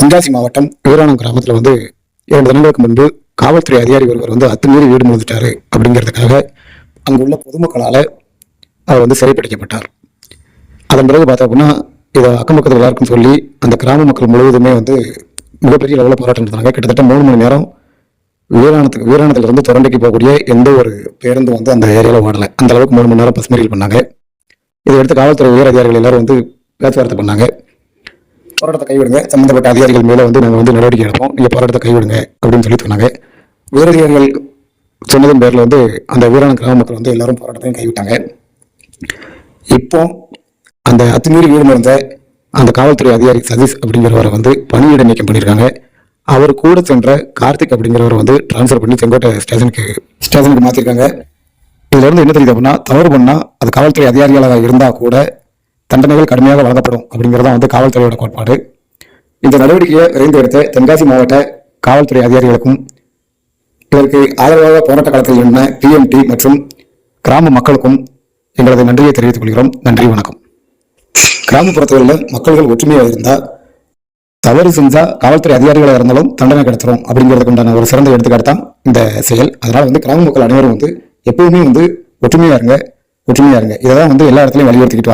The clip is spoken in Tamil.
தென்காசி மாவட்டம் வீராணம் கிராமத்தில் வந்து இரண்டு தினங்களுக்கு முன்பு காவல்துறை அதிகாரி ஒருவர் வந்து அத்துமீறி வீடு முழுந்துட்டாரு அப்படிங்கிறதுக்காக அங்குள்ள பொதுமக்களால் அவர் வந்து சிறைப்பிடிக்கப்பட்டார் அதன் பிறகு பார்த்தா அப்படின்னா இதை அக்கம் பக்கத்தில் எல்லாருக்கும் சொல்லி அந்த கிராம மக்கள் முழுவதுமே வந்து மிகப்பெரிய லெவலில் போராட்டம் நடத்தினாங்க. கிட்டத்தட்ட மூணு மணி நேரம் வீராணத்துக்கு வீராணத்திலிருந்து தொடர்ந்துக்கு போகக்கூடிய எந்த ஒரு பேருந்தும் வந்து அந்த ஏரியாவில் ஓடலை. அந்த அளவுக்கு மூணு மணி நேரம் பசுமறியல் பண்ணாங்க. இதை எடுத்து காவல்துறை உயர் அதிகாரிகள் எல்லாரும் வந்து பேச்சுவார்த்தை பண்ணாங்க. போராட்டத்தை கைவிடுங்க. சம்பந்தப்பட்ட அதிகாரிகள் மேலே வந்து நாங்கள் வந்து நடவடிக்கை எடுப்போம். நீங்கள் போராட்டத்தை கைவிடுங்க அப்படின்னு சொல்லி சொன்னாங்க. வீரதிகாரிகள் சொன்னதன் பேரில் வந்து அந்த வீரான கிராம மக்கள் வந்து எல்லாரும் போராட்டத்தையும் கைவிட்டாங்க. இப்போ அந்த அத்துமீறி வீடு மறந்த அந்த காவல்துறை அதிகாரி சதீஷ் அப்படிங்கிறவரை வந்து பணியிட நீக்கம் பண்ணியிருக்காங்க. அவர் கூட சென்ற கார்த்திக் அப்படிங்கிறவரை வந்து ட்ரான்ஸ்ஃபர் பண்ணி செங்கோட்டை ஸ்டேஷனுக்கு ஸ்டேஷனுக்கு மாற்றிருக்காங்க இதுலேருந்து என்ன தெரியுது அப்படின்னா தவறு பண்ணால் அது காவல்துறை அதிகாரிகளாக இருந்தால் கூட தண்டனைகள் கடுமையாக வழங்கப்படும் அப்படிங்கிறதா வந்து காவல்துறையோட கோட்பாடு. இந்த நடவடிக்கையை விரைந்து எடுத்த தென்காசி மாவட்ட காவல்துறை அதிகாரிகளுக்கும் இதற்கு ஆதரவாக போராட்ட காலத்தில் இருந்த பிஎம்டி மற்றும் கிராம மக்களுக்கும் எங்களது நன்றியை தெரிவித்துக் கொள்கிறோம். நன்றி வணக்கம். கிராமப்புறங்களில் மக்கள்கள் ஒற்றுமையாக இருந்தால் தவறு செஞ்சால் காவல்துறை அதிகாரிகளாக இருந்தாலும் தண்டனை கிடைச்சிரும் அப்படிங்கிறதுக்கு உண்டான ஒரு சிறந்த எடுத்துக்காட்டு தான் இந்த செயல். அதனால் வந்து கிராம மக்கள் அனைவரும் வந்து எப்பவுமே வந்து ஒற்றுமையாக இருங்க ஒற்றுமையாக இருங்க. இதை தான் வந்து எல்லா இடத்துலையும் வலியுறுத்திக்கிட்டு